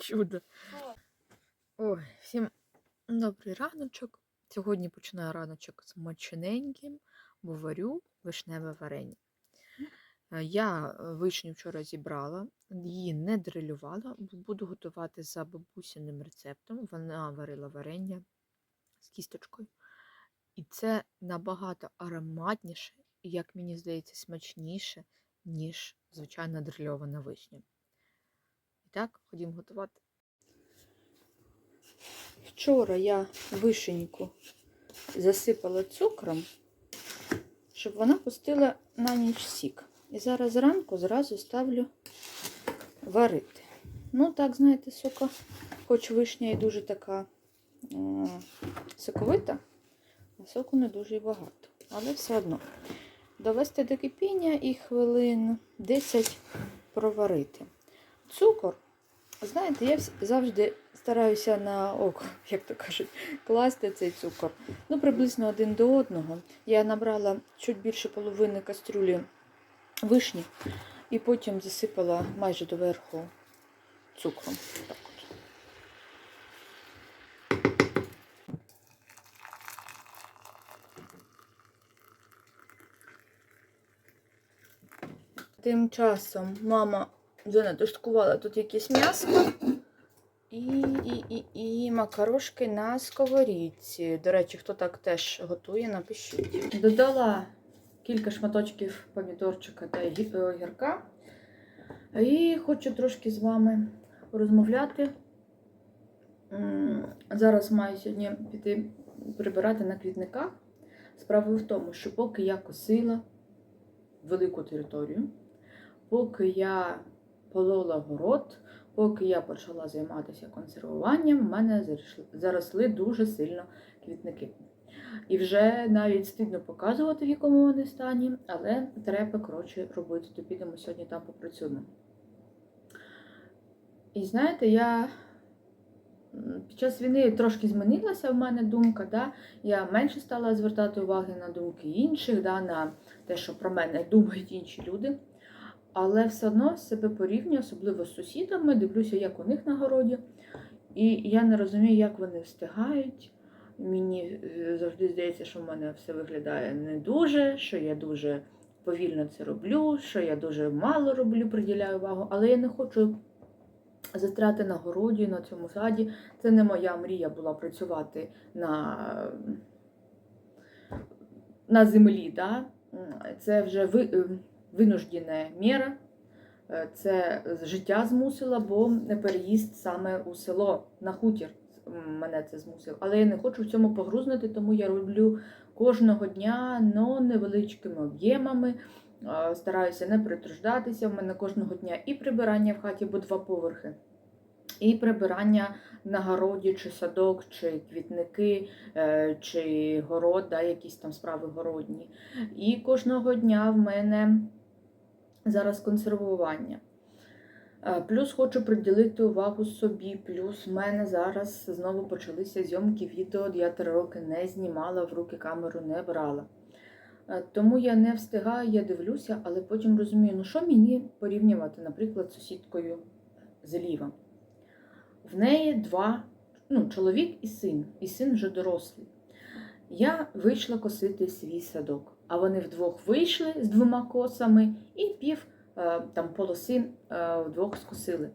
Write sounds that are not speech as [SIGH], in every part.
Чудо. Ой, всім добрий раночок. Сьогодні починаю раночок з мочененьким, бо варю вишневе варення. Е, Я вишню вчора зібрала, її не дрилювала, буду готувати за бабусіним рецептом. Вона варила варення з кісточкою. І це набагато ароматніше, як мені здається, смачніше, ніж звичайна дрильована вишня. І так, ходімо готувати. Вчора я вишеньку засипала цукром, щоб вона пустила на ніч сік. І зараз зранку зразу ставлю варити. Ну, так, знаєте, сока, хоч вишня і дуже така е, соковита, а соку не дуже багато. Але все одно довести до кипіння і хвилин 10 проварити. Цукор, знаєте, я завжди стараюся на око, [LAUGHS] як то кажуть, класти цей цукор. Ну, приблизно один до одного. Я набрала чуть більше половини кастрюлі вишні і потім засипала майже доверху цукром. Так Тим часом мама вже тут якесь м'ясо і, і, і, і макарошки на сковорідці. До речі, хто так теж готує, напишіть. Додала кілька шматочків помідорчика та гі- огірка. І хочу трошки з вами порозмовляти. Зараз маю сьогодні піти прибирати на квітниках. Справа в тому, що поки я косила велику територію, поки я полола город, поки я почала займатися консервуванням, в мене заросли дуже сильно квітники. І вже навіть стидно показувати, в якому вони стані, але треба коротше робити. То підемо сьогодні там попрацюємо. І знаєте, я під час війни трошки змінилася в мене думка. Да? Я менше стала звертати уваги на думки інших, да? на те, що про мене думають інші люди. Але все одно себе порівнюю, особливо з сусідами, дивлюся, як у них на городі. І я не розумію, як вони встигають. Мені е, завжди здається, що в мене все виглядає не дуже, що я дуже повільно це роблю, що я дуже мало роблю, приділяю увагу, але я не хочу застряти на городі, на цьому саді. Це не моя мрія була працювати на, на землі. Да? Це вже ви, е, винуждена міра. Е, Це життя змусила, бо переїзд саме у село на хутір мене це змусив. Але я не хочу в цьому погрузнути, тому я роблю кожного дня но невеличкими об'ємами. Е, Стараюся не притруждатися. В мене кожного дня і прибирання в хаті, бо два поверхи, і прибирання на городі, чи садок, чи квітники, е, чи город, да, якісь там справи городні. І кожного дня в мене зараз консервування. Е, Плюс хочу приділити увагу собі. Плюс в мене зараз знову почалися зйомки відео. Я три роки не знімала, в руки камеру не брала. Е, Тому я не встигаю, я дивлюся, але потім розумію, ну що мені порівнювати, наприклад, з сусідкою зліва. В неї два, ну, чоловік і син, і син вже дорослий. Я вийшла косити свій садок, а вони вдвох вийшли з двома косами і пів е, там полоси е, вдвох скосили.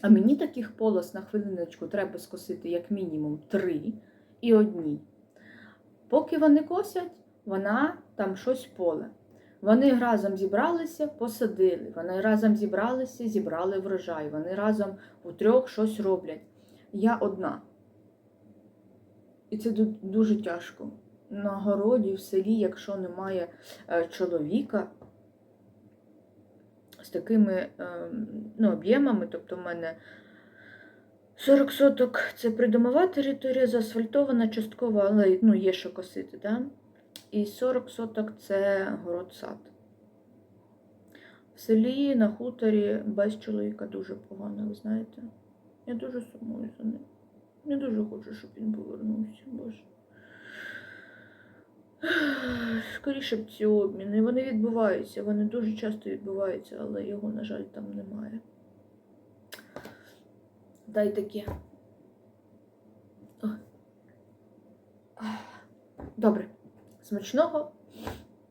А мені таких полос на хвилиночку треба скосити як мінімум три і одні. Поки вони косять, вона там щось поле. Вони разом зібралися, посадили. Вони разом зібралися, зібрали врожай. Вони разом у трьох щось роблять. Я одна. І це дуже тяжко. На городі, в селі, якщо немає е, чоловіка з такими е, ну, об'ємами, тобто в мене 40 соток це придомова територія, заасфальтована частково, але ну, є що косити. Да? І 40 соток це город-сад. В селі на хуторі без чоловіка дуже погано, ви знаєте. Я дуже сумую за ним. Я дуже хочу, щоб він повернувся, Боже. Скоріше б ці обміни. Вони відбуваються, вони дуже часто відбуваються, але його, на жаль, там немає. Дай таке. Добре. Смачного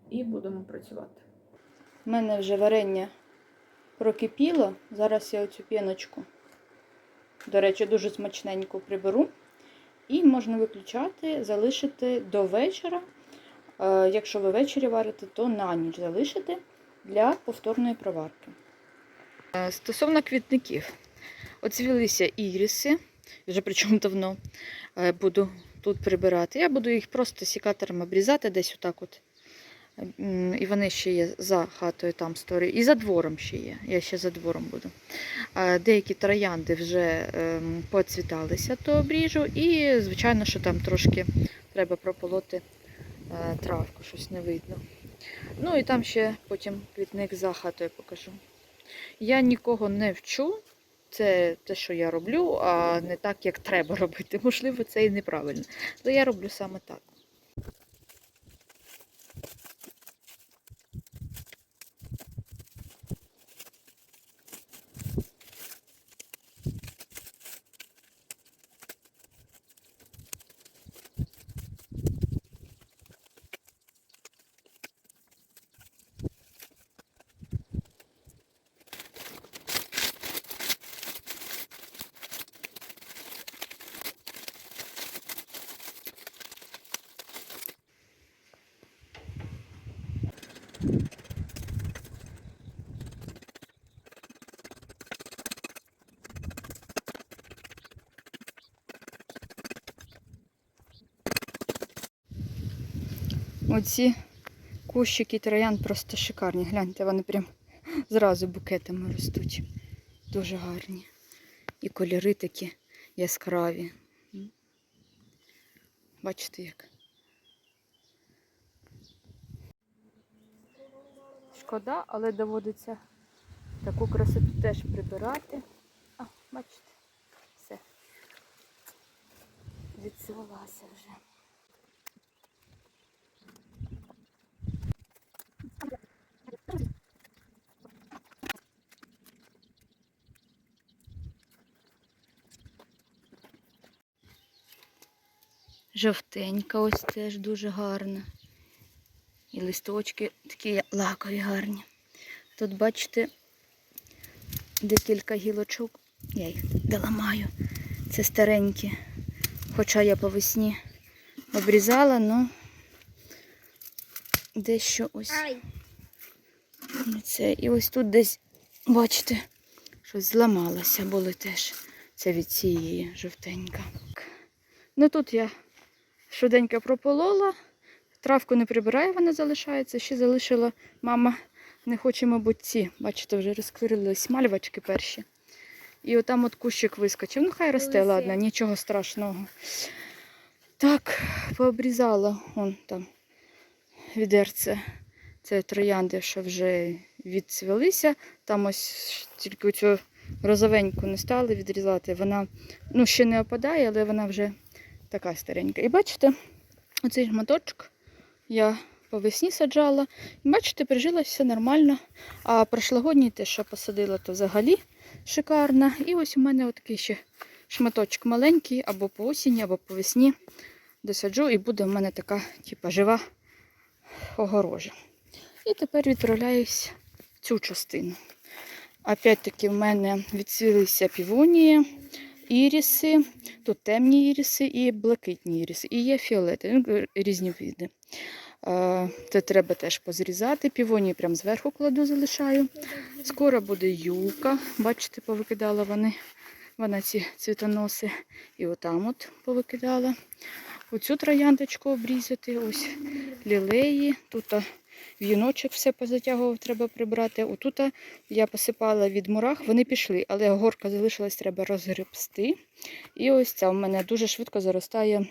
і будемо працювати. У мене вже варення прокипіло. Зараз я оцю піночку, до речі, дуже смачненько приберу. І можна виключати, залишити до вечора. Е, Якщо ви ввечері варите, то на ніч залишити для повторної проварки. Е, Стосовно квітників, оцвілися іріси, вже причому давно е, буду тут прибирати. Я буду їх просто сікатором обрізати десь отак от. І вони ще є за хатою там сторі. І за двором ще є. Я ще за двором буду. Деякі троянди вже ем, поцвіталися, то обріжу. І, звичайно, що там трошки треба прополоти е, травку, щось не видно. Ну і там ще потім квітник за хатою покажу. Я нікого не вчу. Це те, що я роблю, а не так, як треба робити. Можливо, це і неправильно. Але я роблю саме так. Оці кущики троян просто шикарні. Гляньте, вони прям зразу букетами ростуть. Дуже гарні. І кольори такі яскраві. Бачите як. Шкода, але доводиться таку красоту теж прибирати. А, бачите, все. Відсувалася вже. Жовтенька ось теж дуже гарна. І листочки такі лакові гарні. Тут, бачите, декілька гілочок. Я їх доламаю. Це старенькі. Хоча я по весні обрізала, але дещо ось. Це. І ось тут десь, бачите, щось зламалося, були теж. Це від цієї жовтенька. Ну тут я швиденько прополола. Травку не прибираю, вона залишається. Ще залишила мама, не хоче, мабуть, ці. Бачите, вже розквірились мальвачки перші. І отам от кущик вискочив. Ну, хай росте, Лисий. ладно, нічого страшного. Так, пообрізала вон там відерце. Це троянди, що вже відцвілися. Там ось тільки цю розовеньку не стали відрізати. Вона ну, ще не опадає, але вона вже така старенька. І бачите, оцей шматочок я по весні саджала. І бачите, прижилось все нормально. А прошлогодній те, що посадила, то взагалі шикарно. І ось у мене отакий ще шматочок маленький, або по осені, або по весні досаджу, і буде в мене така, типа, жива огорожа. І тепер відправляюсь в цю частину. Опять-таки в мене відцвілися півонії, іріси, тут темні іріси і блакитні іріси. І є фіолети, ну, різні види. Е, Це треба теж позрізати. Півонії прямо зверху кладу, залишаю. Скоро буде юка. Бачите, повикидала вони. Вона ці цвітоноси. І отам от повикидала. Оцю трояндочку обрізати, ось лілеї. Тут віночок все позатягував, треба прибрати. Отут я посипала від мурах, вони пішли, але горка залишилась, треба розгребсти. І ось ця в мене дуже швидко заростає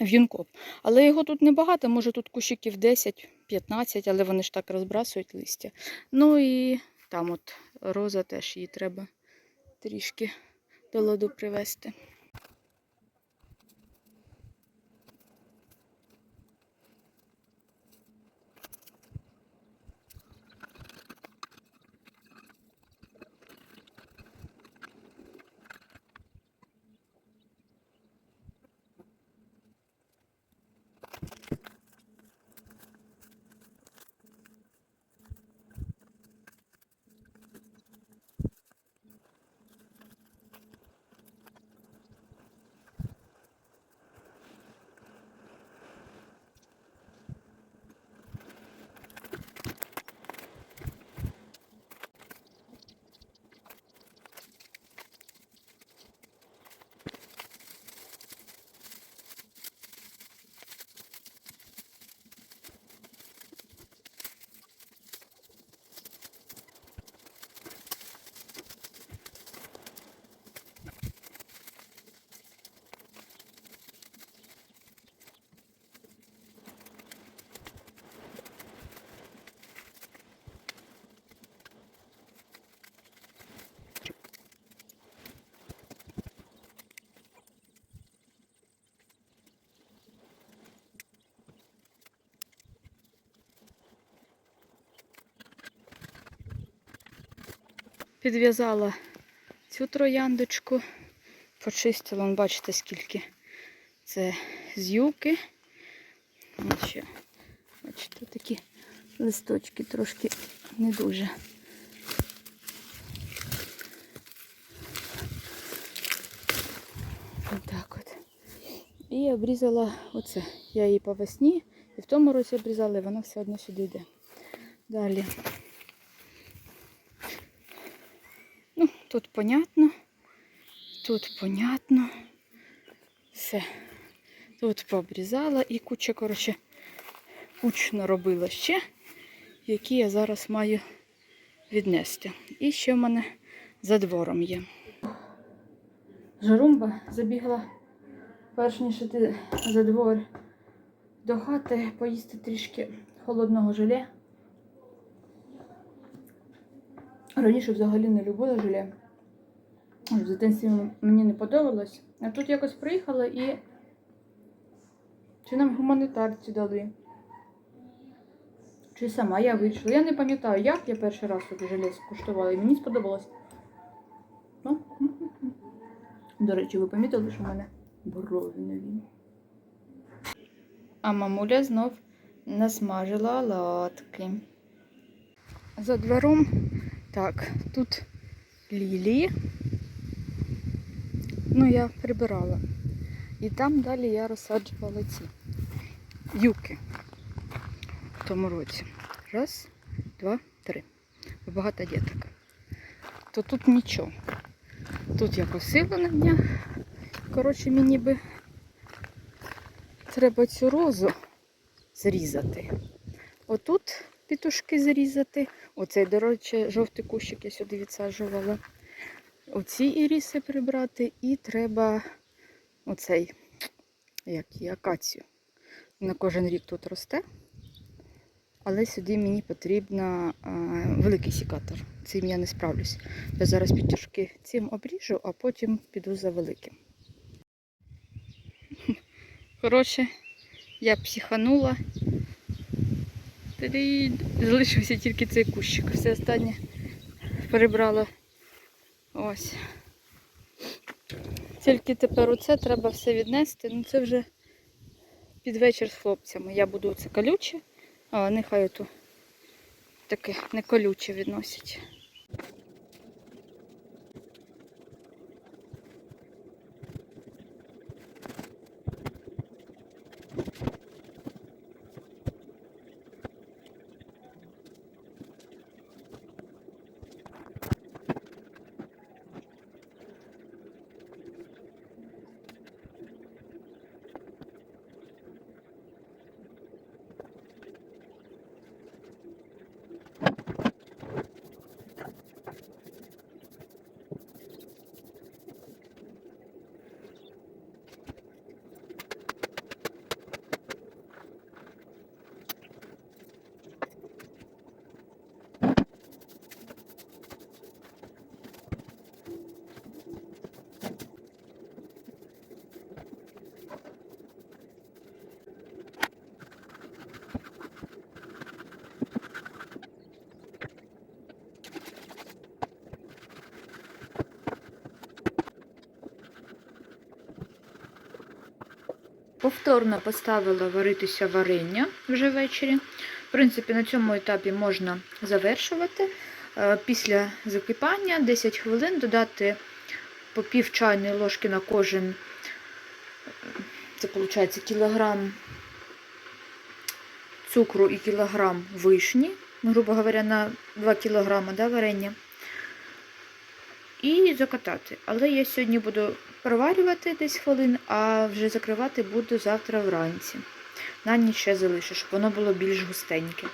в'юнком. Але його тут небагато, може тут кущиків 10-15, але вони ж так розбрасують листя. Ну і там от роза теж її треба трішки до ладу привести. Підв'язала цю трояндочку, почистила, вон, бачите, скільки це з юки. Ще, бачите, такі листочки трошки не дуже. Отак от. І обрізала оце. Я її по весні і в тому році обрізала, і вона все одно сюди йде. Далі. Ну, тут понятно. Тут понятно. Все. Тут пообрізала і куча, коротше, кучно робила ще, які я зараз маю віднести. І ще в мене за двором є. Жарумба забігла, перш ніж іти за двор до хати, поїсти трішки холодного желе. Раніше взагалі не любила желе. В дитинстві мені не подобалось. А тут якось приїхала і чи нам гуманітарці дали. Чи сама я вийшла. Я не пам'ятаю, як я перший раз тут желе скуштувала, і мені сподобалось. Ну, До речі, ви помітили, що в мене брові нові. А мамуля знов насмажила оладки. За двором, так, тут лілії. Ну, я прибирала. І там далі я розсаджувала ці юки в тому році. Раз, два, три. Багато діток. То тут нічого. Тут я косила на днях. Коротше, мені би треба цю розу зрізати. Отут пітушки зрізати. Оцей, до речі, жовтий кущик я сюди відсаджувала. Оці іріси прибрати і треба оцей, як і акацію. На кожен рік тут росте. Але сюди мені потрібно а, великий сікатор. Цим я не справлюсь. Я зараз пітюшки цим обріжу, а потім піду за великим. [LAUGHS] Коротше, я психанула. Залишився тільки цей кущик. Все останнє перебрала. Ось. Тільки тепер оце треба все віднести. Ну це вже під вечір з хлопцями. Я буду це колюче, а нехай тут таке не колюче відносять. Повторно поставила варитися варення вже ввечері. В принципі, на цьому етапі можна завершувати. Е, Після закипання 10 хвилин додати по пів чайної ложки на кожен, це виходить кілограм цукру і кілограм вишні, грубо говоря, на 2 кілограми да, варення. І закатати. Але я сьогодні буду проварювати десь хвилин, а вже закривати буду завтра вранці. На ніч ще залишу, щоб воно було більш густеньке.